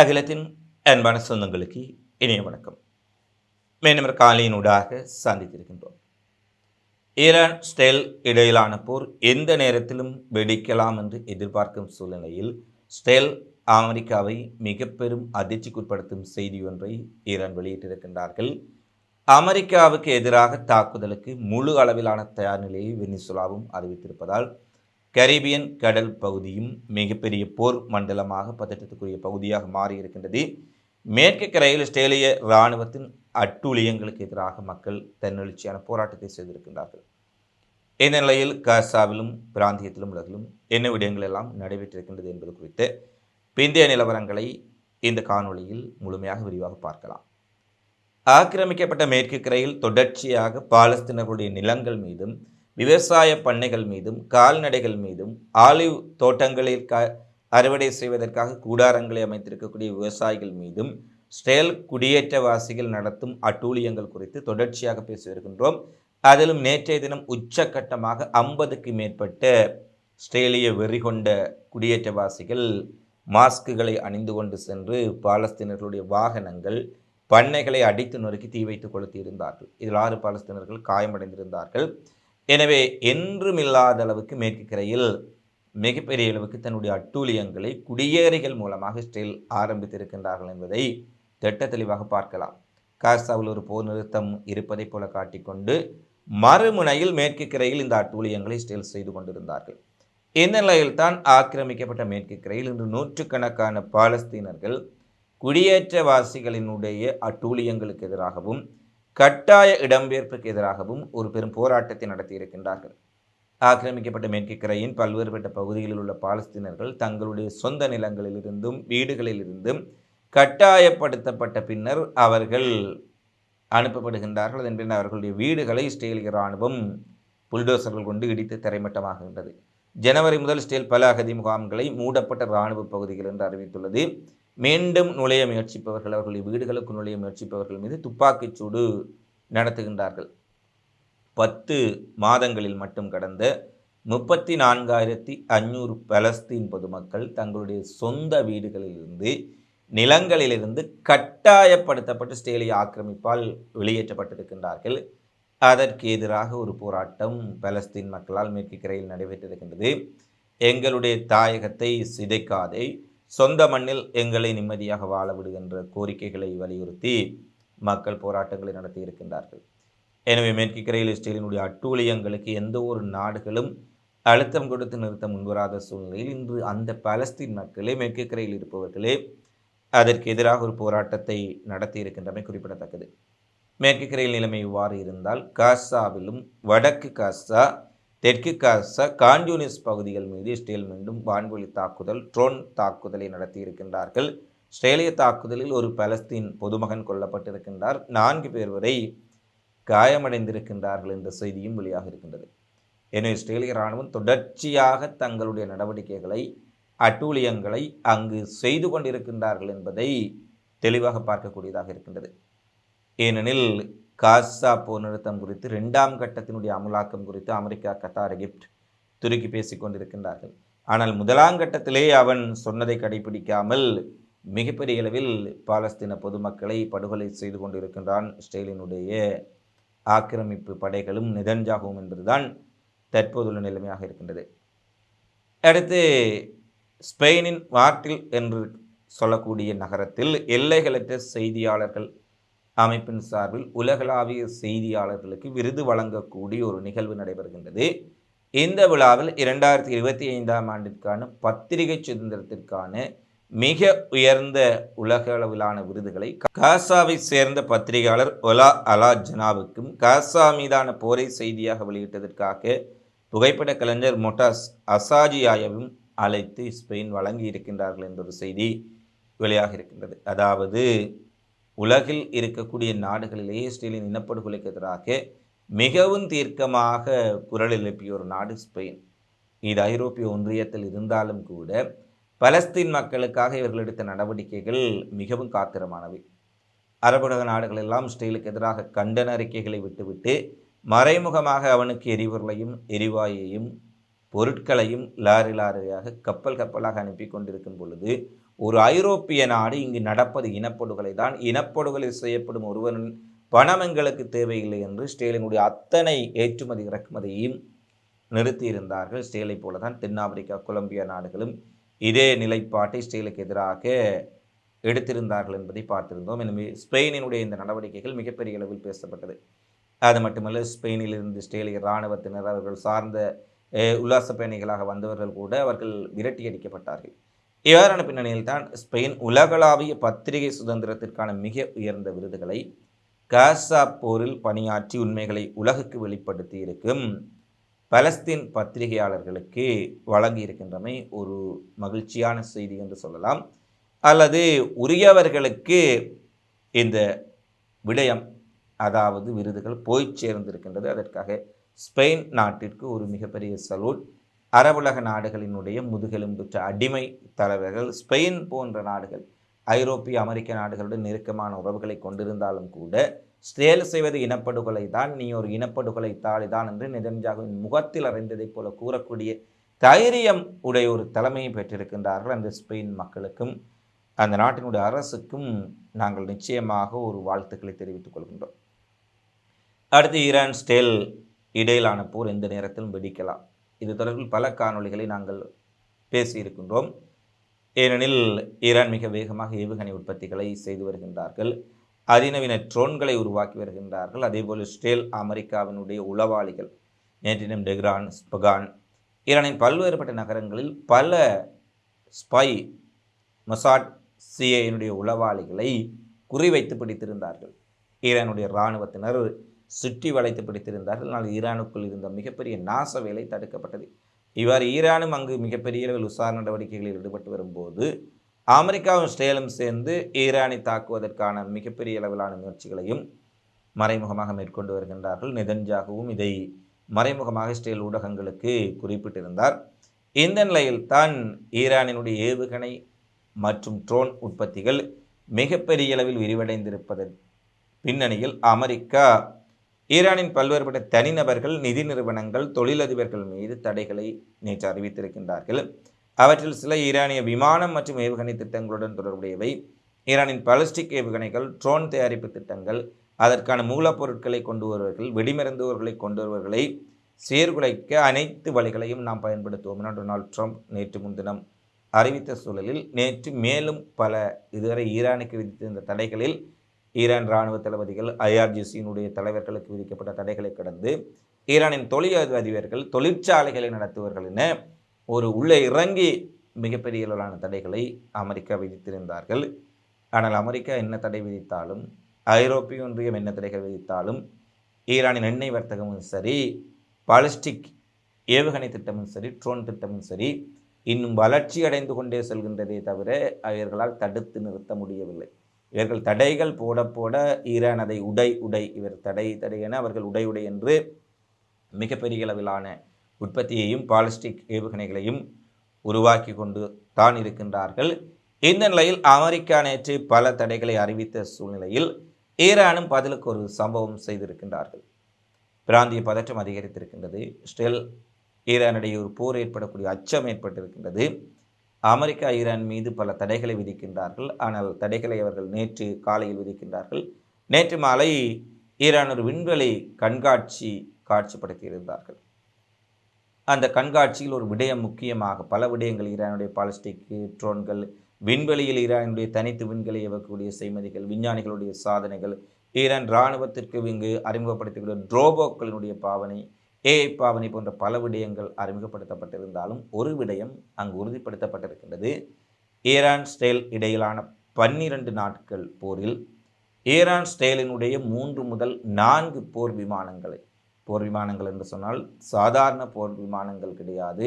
அகிலத்தின் அன்பான சொந்தங்களுக்கு இனிய வணக்கம். மேலும் காலையினூடாக சந்தித்திருக்கின்றோம். ஈரான் ஸ்டெல் இடையிலான போர் எந்த நேரத்திலும் வெடிக்கலாம் என்று எதிர்பார்க்கும் சூழ்நிலையில் ஸ்டெல் அமெரிக்காவை மிக பெரும் அதிர்ச்சிக்குட்படுத்தும் செய்தி ஒன்றை ஈரான் வெளியிட்டிருக்கின்றார்கள். அமெரிக்காவுக்கு எதிராக தாக்குதலுக்கு முழு அளவிலான தயார் நிலையை வெனிசுலாவும் அறிவித்திருப்பதால் கரீபியன் கடல் பகுதியும் மிகப்பெரிய போர் மண்டலமாக பதட்டத்துக்குரிய பகுதியாக மாறியிருக்கின்றது. மேற்கு கரையில் ஆஸ்திரேலிய இராணுவத்தின் அட்டூழியங்களுக்கு எதிராக மக்கள் தன்னெழுச்சியான போராட்டத்தை செய்திருக்கின்றார்கள். இந்த நிலையில் காசாவிலும் பிராந்தியத்திலும் உலகிலும் என்ன விடயங்கள் எல்லாம் நடைபெற்றிருக்கின்றது என்பது குறித்து பிந்தைய நிலவரங்களை இந்த காணொளியில் முழுமையாக விரிவாக பார்க்கலாம். ஆக்கிரமிக்கப்பட்ட மேற்கு கரையில் தொடர்ச்சியாக பாலஸ்தீனர்களுடைய நிலங்கள் மீதும் விவசாய பண்ணைகள் மீதும் கால்நடைகள் மீதும் ஆலிவ் தோட்டங்களில் க அறுவடை செய்வதற்காக கூடாரங்களை அமைத்திருக்கக்கூடிய விவசாயிகள் மீதும் ஸ்டேல் குடியேற்றவாசிகள் நடத்தும் அட்டூழியங்கள் குறித்து தொடர்ச்சியாக பேசி வருகின்றோம். அதிலும் நேற்றைய தினம் உச்சக்கட்டமாக ஐம்பதுக்கு மேற்பட்ட ஸ்ட்ரேலிய வெறி கொண்ட குடியேற்றவாசிகள் மாஸ்குகளை அணிந்து கொண்டு சென்று பாலஸ்தீனர்களுடைய வாகனங்கள் பண்ணைகளை அடித்து நொறுக்கி தீ வைத்து கொளுத்தி இருந்தார்கள். இதில் ஆறு பாலஸ்தீனர்கள் காயமடைந்திருந்தார்கள். எனவே என்றுமில்லாத அளவுக்கு மேற்கு கரையில் மிகப்பெரிய அளவுக்கு தன்னுடைய அட்டூழியங்களை குடியேறிகள் மூலமாக ஸ்டேல் ஆரம்பித்திருக்கின்றார்கள் என்பதை திட்ட தெளிவாக பார்க்கலாம். காசாவில் ஒரு போர் நிறுத்தம் இருப்பதைப் போல காட்டிக்கொண்டு மறுமுனையில் மேற்கு கரையில் இந்த அட்டூழியங்களை ஸ்டேல் செய்து கொண்டிருந்தார்கள். இந்த நிலையில்தான் ஆக்கிரமிக்கப்பட்ட மேற்கு கரையில் இன்று நூற்றுக்கணக்கான பாலஸ்தீனர்கள் குடியேற்றவாசிகளினுடைய அட்டூழியங்களுக்கு எதிராகவும் கட்டாய இடம்பெயர்ப்புக்கு எதிராகவும் ஒரு பெரும் போராட்டத்தை நடத்தியிருக்கின்றார்கள். ஆக்கிரமிக்கப்பட்ட மேற்கு பல்வேறுபட்ட பகுதிகளில் உள்ள பாலஸ்தீனர்கள் தங்களுடைய சொந்த நிலங்களிலிருந்தும் வீடுகளிலிருந்தும் கட்டாயப்படுத்தப்பட்ட பின்னர் அவர்கள் அனுப்பப்படுகின்றார்கள். அதன் பின்னர் அவர்களுடைய வீடுகளை இஸ்ரேலிய இராணுவம் புல்டோசர்கள் கொண்டு இடித்து தரைமட்டமாகின்றது ஜனவரி முதல் ஸ்டேல் பல அகதி முகாம்களை மூடப்பட்ட இராணுவ பகுதிகள் என்று அறிவித்துள்ளது. மீண்டும் நுழைய முயற்சிப்பவர்கள் அவர்களுடைய வீடுகளுக்கு நுழைய முயற்சிப்பவர்கள் மீது துப்பாக்கிச் சூடு நடத்துகின்றார்கள். பத்து மாதங்களில் மட்டும் கடந்த முப்பத்தி நான்காயிரத்தி அஞ்சூறு பலஸ்தீன் பொதுமக்கள் தங்களுடைய சொந்த வீடுகளிலிருந்து நிலங்களிலிருந்து கட்டாயப்படுத்தப்பட்டு ஸ்டேலிய ஆக்கிரமிப்பால் வெளியேற்றப்பட்டிருக்கின்றார்கள். அதற்கு எதிராக ஒரு போராட்டம் பலஸ்தீன் மக்களால் மேற்கு கரையில் நடைபெற்றிருக்கின்றது. எங்களுடைய தாயகத்தை சிதைக்காதே சொந்த மண்ணில் எங்களை நிம்மதியாக வாழ விடுகின்ற கோரிக்கைகளை வலியுறுத்தி மக்கள் போராட்டங்களை நடத்தி இருக்கின்றார்கள். எனவே மேற்கு கரையில் இஸ்ரேலினுடைய அட்டூழியங்களுக்கு எந்த ஒரு நாடுகளும் அழுத்தம் கொடுத்து நிறுத்த முன்வராத சூழ்நிலையில் இன்று அந்த பலஸ்தீன் மக்களே மேற்கு கரையில் இருப்பவர்களே அதற்கு எதிராக ஒரு போராட்டத்தை நடத்தி இருக்கின்றமை குறிப்பிடத்தக்கது. மேற்கு கரையில் நிலைமை இவ்வாறு இருந்தால் காசாவிலும் வடக்கு காசா தெற்கு காசா கான்யூனிஸ் பகுதிகள் மீது இஸ்ரேல் மீண்டும் வான்வெளி தாக்குதல் ட்ரோன் தாக்குதலை நடத்தியிருக்கின்றார்கள். இஸ்ரேலிய தாக்குதலில் ஒரு பலஸ்தீன் பொதுமகன் கொல்லப்பட்டிருக்கின்றார். நான்கு பேர் வரை காயமடைந்திருக்கின்றார்கள் என்ற செய்தியும் வெளியாக இருக்கின்றது. எனவே இஸ்ரேலிய இராணுவம் தொடர்ச்சியாக தங்களுடைய நடவடிக்கைகளை அட்டூழியங்களை அங்கு செய்து கொண்டிருக்கின்றார்கள் என்பதை தெளிவாக பார்க்கக்கூடியதாக இருக்கின்றது. ஏனெனில் காசா போர் நிறுத்தம் குறித்து ரெண்டாம் கட்டத்தினுடைய அமலாக்கம் குறித்து அமெரிக்கா கத்தார் எகிப்ட் துருக்கி பேசிக் கொண்டிருக்கின்றார்கள். ஆனால் முதலாம் கட்டத்திலே அவன் சொன்னதை கடைபிடிக்காமல் மிகப்பெரிய அளவில் பாலஸ்தீன பொதுமக்களை படுகொலை செய்து கொண்டிருக்கின்றான். இஸ்ரேலினுடைய ஆக்கிரமிப்பு படைகளும் நிதஞ்சாகவும் என்பதுதான் தற்போதுள்ள நிலைமையாக இருக்கின்றது. அடுத்து ஸ்பெயினின் வார்டில் என்று சொல்லக்கூடிய நகரத்தில் எல்லைகளற்ற செய்தியாளர்கள் அமைப்பின் சார்பில் உலகளாவிய செய்தியாளர்களுக்கு விருது வழங்கக்கூடிய ஒரு நிகழ்வு நடைபெறுகின்றது. இந்த விழாவில் இரண்டாயிரத்தி இருபத்தி ஐந்தாம் ஆண்டிற்கான பத்திரிகை சுதந்திரத்திற்கான மிக உயர்ந்த உலக அளவிலான விருதுகளை காசாவை சேர்ந்த பத்திரிகையாளர் ஒலா அலா ஜனாவுக்கும் காசா மீதான போரை செய்தியாக வெளியிட்டதற்காக புகைப்பட கலைஞர் மொட்டாஸ் அசாஜியாயவும் அழைத்து ஸ்பெயின் வழங்கி இருக்கின்றார்கள் என்ற ஒரு செய்தி வெளியாக இருக்கின்றது அதாவது உலகில் இருக்கக்கூடிய நாடுகளிலேயே இஸ்ரேலின் இனப்படுகொலைக்கு எதிராக மிகவும் தீர்க்கமாக குரல் எழுப்பிய ஒரு நாடு ஸ்பெயின். இது ஐரோப்பிய ஒன்றியத்தில் இருந்தாலும் கூட பலஸ்தீன் மக்களுக்காக இவர்கள் எடுத்த நடவடிக்கைகள் மிகவும் காத்திரமானவை. அரபுலக நாடுகள் எல்லாம் இஸ்ரேலுக்கு எதிராக கண்டன அறிக்கைகளை விட்டுவிட்டு மறைமுகமாக அவனுக்கு எரிபொருளையும் எரிவாயையும் பொருட்களையும் லாரி லாரியாக கப்பல் கப்பலாக அனுப்பி கொண்டிருக்கும் பொழுது ஒரு ஐரோப்பிய நாடு இங்கு நடப்பது இனப்படுகொலை தான். இனப்படுகொலை செய்யப்படும் ஒருவரின் பணம் எங்களுக்கு தேவையில்லை என்று ஸ்டேலினுடைய அத்தனை ஏற்றுமதி இறக்குமதியையும் நிறுத்தியிருந்தார்கள். ஸ்டேலை போல தான் தென்னாப்பிரிக்கா கொலம்பியா நாடுகளும் இதே நிலைப்பாட்டை ஸ்டேலுக்கு எதிராக எடுத்திருந்தார்கள் என்பதை பார்த்திருந்தோம். எனவே ஸ்பெயினினுடைய இந்த நடவடிக்கைகள் மிகப்பெரிய அளவில் பேசப்பட்டது. அது மட்டுமல்ல ஸ்பெயினிலிருந்து ஸ்டேலிய இராணுவத்தினர் அவர்கள் சார்ந்த உல்லாச பயணிகளாக வந்தவர்கள் கூட அவர்கள் விரட்டி அடிக்கப்பட்டார்கள். இவ்வாறான பின்னணியில் தான் ஸ்பெயின் உலகளாவிய பத்திரிகை சுதந்திரத்திற்கான மிக உயர்ந்த விருதுகளை காசா போரில் பணியாற்றி உண்மைகளை உலகுக்கு வெளிப்படுத்தி இருக்கும் பலஸ்தீன் பத்திரிகையாளர்களுக்கு வழங்கியிருக்கின்றமை ஒரு மகிழ்ச்சியான செய்தி என்று சொல்லலாம். அல்லது உரியவர்களுக்கு இந்த விடயம் அதாவது விருதுகள் போய் சேர்ந்திருக்கின்றது. அதற்காக ஸ்பெயின் நாட்டிற்கு ஒரு மிகப்பெரிய சலூட். அரபுலக நாடுகளினுடைய முதுகெலும்புற்ற அடிமை தலைவர்கள் ஸ்பெயின் போன்ற நாடுகள் ஐரோப்பிய அமெரிக்க நாடுகளுடன் நெருக்கமான உறவுகளை கொண்டிருந்தாலும் கூட ஸ்டேல் செய்வது இனப்படுகொலை தான் நீ ஒரு இனப்படுகொலை தாளி தான் என்று நிதன்ஜாகுவின் முகத்தில் அறிந்ததைப் போல கூறக்கூடிய தைரியம் உடைய ஒரு தலைமையை பெற்றிருக்கின்றார்கள் அந்த ஸ்பெயின் மக்களுக்கும் அந்த நாட்டினுடைய அரசுக்கும் நாங்கள் நிச்சயமாக ஒரு வாழ்த்துக்களை தெரிவித்துக் கொள்கின்றோம். அடுத்து ஈரான் ஸ்டேல் இடையிலான போர் எந்த நேரத்திலும் வெடிக்கலாம். இது தொடர்பில் பல காணொளிகளை நாங்கள் பேசியிருக்கின்றோம். ஏனெனில் ஈரான் மிக வேகமாக ஏவுகணை உற்பத்திகளை செய்து வருகின்றார்கள். அதிநவீன ட்ரோன்களை உருவாக்கி வருகின்றார்கள். அதேபோல் ஸ்டேல் அமெரிக்காவினுடைய உளவாளிகள் நேற்றினம் டெக்ரான் ஸ்பகான் ஈரானின் பல்வேறுபட்ட நகரங்களில் பல ஸ்பை மொசாட் சிஏனுடைய உளவாளிகளை குறிவைத்து பிடித்திருந்தார்கள். ஈரானுடைய இராணுவத்தினர் சுற்றி வளைத்து பிடித்திருந்தார்கள். ஆனால் ஈரானுக்குள் இருந்த மிகப்பெரிய நாச வேலை தடுக்கப்பட்டது. இவ்வாறு ஈரானும் அங்கு மிகப்பெரிய அளவில் விசாரணை நடவடிக்கைகளில் ஈடுபட்டு வரும்போது அமெரிக்காவும் இஸ்ரேலும் சேர்ந்து ஈரானை தாக்குவதற்கான மிகப்பெரிய அளவிலான முயற்சிகளையும் மறைமுகமாக மேற்கொண்டு வருகின்றார்கள். நெதன்ஜாகவும் இதை மறைமுகமாக இஸ்ரேல் ஊடகங்களுக்கு குறிப்பிட்டிருந்தார். இந்த நிலையில் தான் ஈரானினுடைய ஏவுகணை மற்றும் ட்ரோன் உற்பத்திகள் மிகப்பெரிய அளவில் விரிவடைந்திருப்பதன் பின்னணியில் அமெரிக்கா ஈரானின் பல்வேறுபட்ட தனிநபர்கள் நிதி நிறுவனங்கள் தொழிலதிபர்கள் மீது தடைகளை நேற்று அறிவித்திருக்கின்றார்கள். அவற்றில் சில ஈரானிய விமானம் மற்றும் ஏவுகணை திட்டங்களுடன் தொடர்புடையவை. ஈரானின் பாலிஸ்டிக் ஏவுகணைகள் ட்ரோன் தயாரிப்பு திட்டங்கள் அதற்கான மூலப்பொருட்களை கொண்டு வருவர்கள் வெடிமருந்துவர்களை கொண்டு வருவர்களை சீர்குலைக்க அனைத்து வழிகளையும் நாம் பயன்படுத்துவோம் என டொனால்ட் ட்ரம்ப் நேற்று முன்தினம் அறிவித்த சூழலில் நேற்று மேலும் பல இதுவரை ஈரானுக்கு விதித்திருந்த தடைகளில் ஈரான் இராணுவ தளபதிகள் ஐஆர்ஜிசியினுடைய தலைவர்களுக்கு விதிக்கப்பட்ட தடைகளை கடந்து ஈரானின் தொழில் அதிபர்கள் தொழிற்சாலைகளை நடத்துவர்கள் என ஒரு உள்ளே இறங்கி மிகப்பெரிய அளவிலான தடைகளை அமெரிக்கா விதித்திருந்தார்கள். ஆனால் அமெரிக்கா என்ன தடை விதித்தாலும் ஐரோப்பிய ஒன்றியம் என்ன தடைகள் விதித்தாலும் ஈரானின் எண்ணெய் வர்த்தகமும் சரி பாலிஸ்டிக் ஏவுகணை திட்டமும் சரி ட்ரோன் திட்டமும் சரி இன்னும் வளர்ச்சி அடைந்து கொண்டே செல்கின்றதே தவிர அவர்களால் தடுத்து நிறுத்த முடியவில்லை. இவர்கள் தடைகள் போட போட ஈரான் அதை உடை உடை. இவர் தடை தடை என அவர்கள் உடை உடை என்று மிகப்பெரிய அளவிலான உற்பத்தியையும் பாலிஸ்டிக் ஏவுகணைகளையும் உருவாக்கி கொண்டு தான் இருக்கின்றார்கள். இந்த நிலையில் அமெரிக்கா நேற்று பல தடைகளை அறிவித்த சூழ்நிலையில் ஈரானும் பதிலுக்கு ஒரு சம்பவம் செய்திருக்கின்றார்கள். பிராந்திய பதற்றம் அதிகரித்திருக்கின்றது. ஸ்டெல் ஈரானிடையே ஒரு போர் ஏற்படக்கூடிய அச்சம் ஏற்பட்டிருக்கின்றது. அமெரிக்கா ஈரான் மீது பல தடைகளை விதிக்கின்றார்கள். ஆனால் தடைகளை அவர்கள் நேற்று காலையில் விதிக்கின்றார்கள். நேற்று மாலை ஈரான் ஒரு விண்வெளி கண்காட்சி காட்சிப்படுத்தியிருந்தார்கள். அந்த கண்காட்சியில் ஒரு விடயம் முக்கியமாக பல விடயங்கள் ஈரானுடைய பாலிஸ்டிக் ட்ரோன்கள் விண்வெளியில் ஈரானுடைய தனித்து விண்களை இயக்கக்கூடிய செய்மதிகள் விஞ்ஞானிகளுடைய சாதனைகள் ஈரான் இராணுவத்திற்கு இங்கு அறிமுகப்படுத்தக்கூடிய ட்ரோபோக்களினுடைய பாவனை ஏஐ பாவனை போன்ற பல விடயங்கள் அறிமுகப்படுத்தப்பட்டிருந்தாலும் ஒரு விடயம் அங்கு உறுதிப்படுத்தப்பட்டிருக்கின்றது. ஈரான் ஸ்டேல் இடையிலான பன்னிரண்டு நாட்கள் போரில் ஈரான் ஸ்டேலினுடைய மூன்று முதல் நான்கு போர் விமானங்களை போர் விமானங்கள் என்று சொன்னால் சாதாரண போர் விமானங்கள் கிடையாது.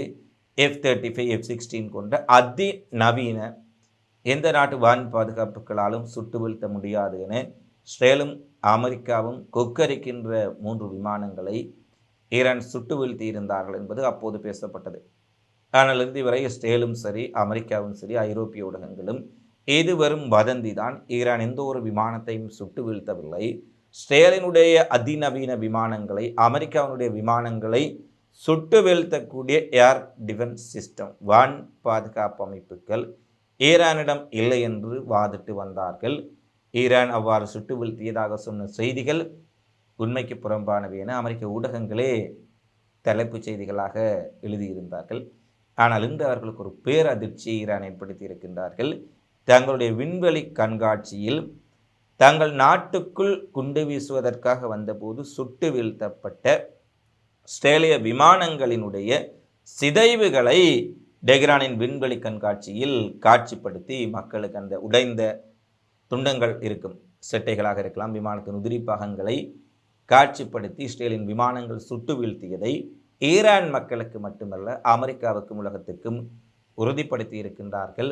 F thirty five F sixteen கொண்ட அதி நவீன எந்த நாட்டு வான் பாதுகாப்புகளாலும் சுட்டு வீழ்த்த முடியாது என ஸ்ரேலும் அமெரிக்காவும் கொக்கரிக்கின்ற மூன்று விமானங்களை ஈரான் சுட்டு வீழ்த்தி இருந்தார்கள் என்பது அப்போது பேசப்பட்டது. ஆனால் இறுதி இஸ்ரேலும் ஸ்டேலும் சரி அமெரிக்காவும் சரி ஐரோப்பிய ஊடகங்களும் இது வெறும் வதந்தி தான். ஈரான் எந்த ஒரு விமானத்தையும் சுட்டு வீழ்த்தவில்லை. ஸ்டேலினுடைய அதிநவீன விமானங்களை அமெரிக்காவினுடைய விமானங்களை சுட்டு வீழ்த்தக்கூடிய ஏர் டிஃபென்ஸ் சிஸ்டம் வான் பாதுகாப்பு அமைப்புகள் ஈரானிடம் இல்லை என்று வாதிட்டு வந்தார்கள். ஈரான் அவ்வாறு சுட்டு வீழ்த்தியதாக சொன்ன செய்திகள் உண்மைக்கு புறம்பானவை என அமெரிக்க ஊடகங்களே தலைப்புச் செய்திகளாக எழுதியிருந்தார்கள். ஆனால் இன்று அவர்களுக்கு ஒரு பேரதிர்ச்சியை ஈரான் ஏற்படுத்தி இருக்கின்றார்கள். தங்களுடைய விண்வெளி கண்காட்சியில் தங்கள் நாட்டுக்குள் குண்டு வீசுவதற்காக வந்தபோது சுட்டு வீழ்த்தப்பட்ட ஆஸ்திரேலிய விமானங்களினுடைய சிதைவுகளை டெஹ்ரானின் விண்வெளி கண்காட்சியில் காட்சிப்படுத்தி மக்களுக்கு அந்த உடைந்த துண்டங்கள் இருக்கும். செட்டைகளாக இருக்கலாம் விமானத்தின் உதிரி பாகங்களை காட்சிப்படுத்தி இஸ்ரேலின் விமானங்கள் சுட்டு வீழ்த்தியதை ஈரான் மக்களுக்கு மட்டுமல்ல அமெரிக்காவுக்கும் உலகத்துக்கும் உறுதிப்படுத்தி இருக்கின்றார்கள்.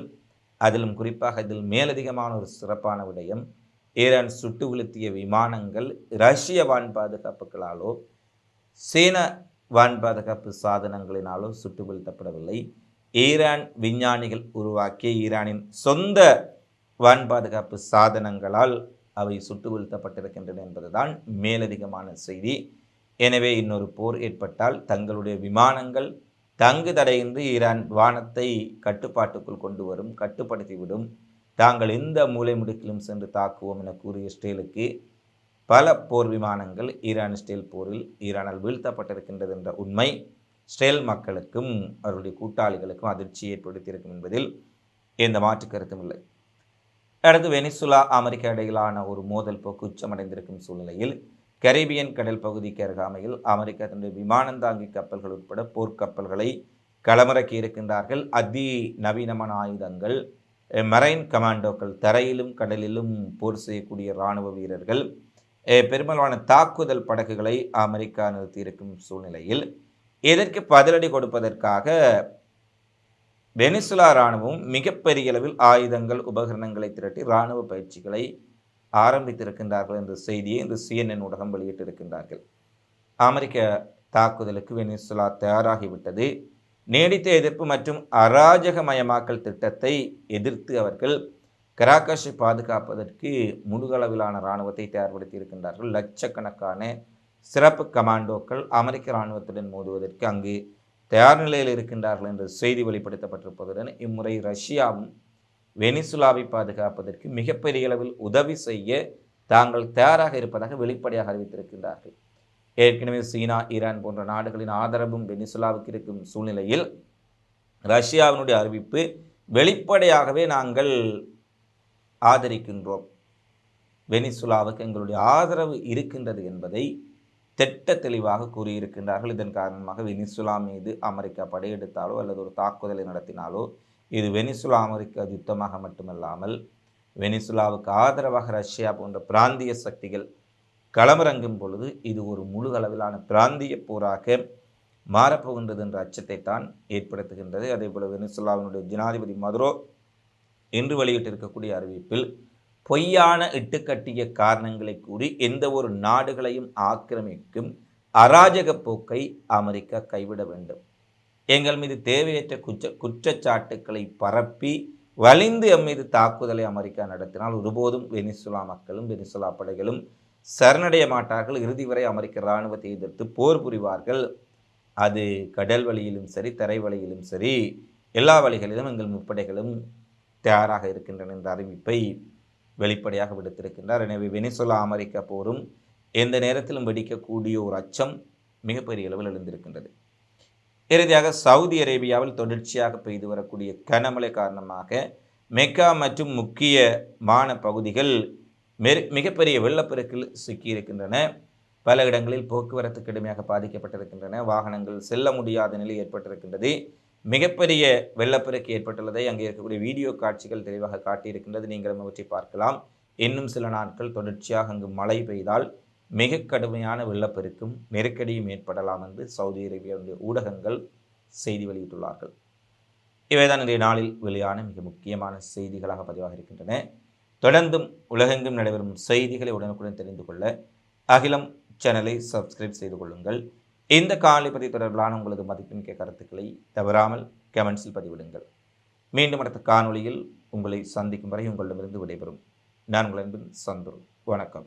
அதிலும் குறிப்பாக இதில் மேலதிகமான ஒரு சிறப்பான விடயம் ஈரான் சுட்டு வீழ்த்திய விமானங்கள் ரஷ்ய வான் பாதுகாப்புகளாலோ சீன வான் பாதுகாப்பு சாதனங்களினாலோ சுட்டு வீழ்த்தப்படவில்லை. ஈரான் விஞ்ஞானிகள் உருவாக்கிய ஈரானின் சொந்த வான் பாதுகாப்பு சாதனங்களால் அவை சுட்டு வீழ்த்தப்பட்டிருக்கின்றன என்பதுதான் மேலதிகமான செய்தி. எனவே இன்னொரு போர் ஏற்பட்டால் தங்களுடைய விமானங்கள் தங்கு தடையின்றி ஈரான் வானத்தை கட்டுப்பாட்டுக்குள் கொண்டு வரும் கட்டுப்படுத்திவிடும் தாங்கள் எந்த மூலை முடுக்கிலும் சென்று தாக்குவோம் என கூறிய இஸ்ரேலுக்கு பல போர் விமானங்கள் ஈரான் இஸ்ரேல் போரில் ஈரானால் வீழ்த்தப்பட்டிருக்கின்றது என்ற உண்மை இஸ்ரேல் மக்களுக்கும் அவருடைய கூட்டாளிகளுக்கும் அதிர்ச்சி ஏற்படுத்தியிருக்கும் என்பதில் எந்த மாற்று கருத்தும் இல்லை. அடுத்து வெனிசுலா அமெரிக்கா இடையிலான ஒரு மோதல் போக்கு உச்சமடைந்திருக்கும் சூழ்நிலையில் கரீபியன் கடல் பகுதிக்கு அருகாமையில் அமெரிக்கா தன்னுடைய விமானந்தாங்கி கப்பல்கள் உட்பட போர்க்கப்பல்களை களமிறக்கி இருக்கின்றார்கள். அதி நவீனமான ஆயுதங்கள் மரைன் கமாண்டோக்கள் தரையிலும் கடலிலும் போர் செய்யக்கூடிய இராணுவ வீரர்கள் பெரும்பாலான தாக்குதல் படகுகளை அமெரிக்கா நிறுத்தியிருக்கும் சூழ்நிலையில் இதற்கு பதிலடி கொடுப்பதற்காக வெனிசுலா இராணுவம் மிகப்பெரிய அளவில் ஆயுதங்கள் உபகரணங்களை திரட்டி இராணுவ பயிற்சிகளை ஆரம்பித்திருக்கின்றார்கள் என்ற செய்தியை இந்த சிஎன்என் ஊடகம் வெளியிட்டிருக்கின்றார்கள். அமெரிக்க தாக்குதலுக்கு வெனிசுலா தயாராகிவிட்டது. நீடித்த எதிர்ப்பு மற்றும் அராஜகமயமாக்கல் திட்டத்தை எதிர்த்து அவர்கள் கராகாஷை பாதுகாப்பதற்கு முழுகளவிலான இராணுவத்தை தயார்படுத்தி இருக்கின்றார்கள் லட்சக்கணக்கான சிறப்பு கமாண்டோக்கள் அமெரிக்க இராணுவத்துடன் மோதுவதற்கு அங்கு தயார் நிலையில் இருக்கின்றார்கள் என்று செய்தி வெளிப்படுத்தப்பட்டிருப்பதுடன் இம்முறை ரஷ்யாவும் வெனிசுலாவை பாதுகாப்பதற்கு மிகப்பெரிய அளவில் உதவி செய்ய தாங்கள் தயாராக இருப்பதாக வெளிப்படையாக அறிவித்திருக்கின்றார்கள். ஏற்கனவே சீனா ஈரான் போன்ற நாடுகளின் ஆதரவும் வெனிசுலாவுக்கு இருக்கும் சூழ்நிலையில் ரஷ்யாவினுடைய அறிவிப்பு வெளிப்படையாகவே நாங்கள் ஆதரிக்கின்றோம். வெனிசுலாவுக்கு எங்களுடைய ஆதரவு இருக்கின்றது என்பதை திட்ட தெளிவாக கூறியிருக்கின்றார்கள். இதன் காரணமாக வெனிசுலா மீது அமெரிக்கா படையெடுத்தாலோ அல்லது ஒரு தாக்குதலை நடத்தினாலோ இது வெனிசுலா அமெரிக்கா யுத்தமாக மட்டுமல்லாமல் வெனிசுலாவுக்கு ஆதரவாக ரஷ்யா போன்ற பிராந்திய சக்திகள் களமிறங்கும் பொழுது இது ஒரு முழு அளவிலான பிராந்திய போராக மாறப்போகின்றது என்ற அச்சத்தை தான் ஏற்படுத்துகின்றது. அதே போல வெனிசுலாவினுடைய ஜனாதிபதி மதுரோ இன்று வெளியிட்டிருக்கக்கூடிய அறிவிப்பில் பொய்யான இட்டுக்கட்டிய காரணங்களை கூறி எந்த ஒரு நாடுகளையும் ஆக்கிரமிக்கும் அராஜக போக்கை அமெரிக்கா கைவிட வேண்டும். எங்கள் மீது தேவையற்ற குற்ற குற்றச்சாட்டுக்களை பரப்பி வலிந்து எம் மீது தாக்குதலை அமெரிக்கா நடத்தினால் ஒருபோதும் வெனிசுலா மக்களும் வெனிசுலா படைகளும் சரணடைய மாட்டார்கள். இறுதி வரை அமெரிக்க இராணுவத்தை எதிர்த்து போர் புரிவார்கள். அது கடல் வழியிலும் சரி தரை வழியிலும் சரி எல்லா வழிகளிலும் எங்கள் முப்படைகளும் தயாராக இருக்கின்றன என்ற அறிவிப்பை வெளிப்படையாக விடுத்திருக்கின்றார். எனவே வெனிசுலா அமெரிக்க போரும் எந்த நேரத்திலும் வெடிக்கக்கூடிய ஒரு அச்சம் மிகப்பெரிய அளவில் எழுந்திருக்கின்றது. இறுதியாக சவுதி அரேபியாவில் தொடர்ச்சியாக பெய்து வரக்கூடிய கனமழை காரணமாக மெக்கா மற்றும் முக்கியமான பகுதிகள் மெரு மிகப்பெரிய வெள்ளப்பெருக்கில் சிக்கியிருக்கின்றன. பல இடங்களில் போக்குவரத்து கடுமையாக பாதிக்கப்பட்டிருக்கின்றன. வாகனங்கள் செல்ல முடியாத நிலை ஏற்பட்டிருக்கின்றது. மிகப்பெரிய வெள்ளப்பெருக்கு ஏற்பட்டுள்ளதை அங்கே இருக்கக்கூடிய வீடியோ காட்சிகள் தெளிவாக காட்டியிருக்கின்றது. நீங்களும் அவற்றை பார்க்கலாம். இன்னும் சில நாட்கள் தொடர்ச்சியாக அங்கு மழை பெய்தால் மிக கடுமையான வெள்ளப்பெருக்கும் நெருக்கடியும் ஏற்படலாம் என்று சவுதி அரேபியாவுடைய ஊடகங்கள் செய்தி வெளியிட்டுள்ளார்கள். இவைதான் இன்றைய நாளில் வெளியான மிக முக்கியமான செய்திகளாக பதிவாக இருக்கின்றன. தொடர்ந்தும் உலகெங்கும் நடைபெறும் செய்திகளை உடனுக்குடன் தெரிந்து கொள்ள அகிலம் சேனலை சப்ஸ்கிரைப் செய்து கொள்ளுங்கள். இந்த காணொலி தொடர்பிலான உங்களது மதிப்பின்க கருத்துக்களை தவறாமல் கமெண்ட்ஸில் பதிவிடுங்கள். மீண்டும் அடுத்த காணொளியில் உங்களை சந்திக்கும் வரை உங்களிடமிருந்து விடைபெறும். நான் உங்கள் அன்பின் சந்துரு. வணக்கம்.